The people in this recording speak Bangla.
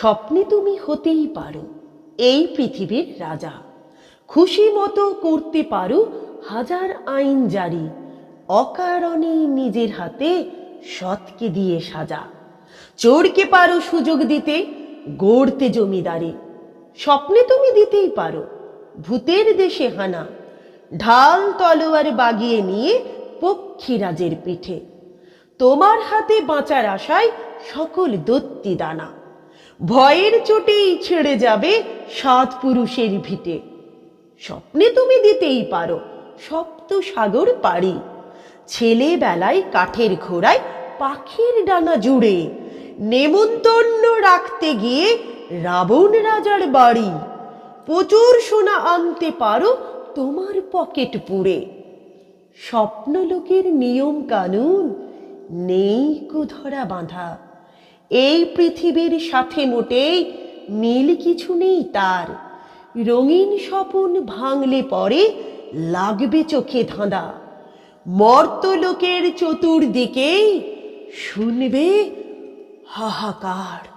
স্বপ্নে তুমি হতেই পারো, এই পৃথিবীর রাজা। খুশি মতো করতে পারো, হাজার আইন জারি, অকারণে নিজের হাতে সৎকে দিয়ে সাজা। চোরকে পারো সুযোগ দিতে, গড়তে জমিদারি। স্বপ্নে তুমি দিতেই পারো, ভূতের দেশে হানা। ঢাল তলোয়ার বাগিয়ে নিয়ে পক্ষীরাজের পিঠে। তোমার হাতে বাঁচার আশায় সকল দত্তি দানা। ভয়ের চোটেই ছেড়ে যাবে সাত পুরুষের ভিটে। স্বপ্নে তুমি দিতেই পারো সপ্ত সাগর পাড়ি। ছেলেবেলায় কাঠের ঘোড়ায় পাখির ডানা জুড়ে, নেমন্তন্ন রাখতে গিয়ে রাবণ রাজার বাড়ি। প্রচুর সোনা আনতে পারো তোমার পকেট পুড়ে। স্বপ্নলোকের নিয়ম কানুন, নেই কুধরা বাঁধা। এই পৃথিবীর সাথে মোটেই মিল কিছু নেই তার। রঙিন স্বপন ভাঙলে পরে লাগবে চোখে ধাঁধা। মর্তলোকের চতুর্দিকেই শুনবে হাহাকার।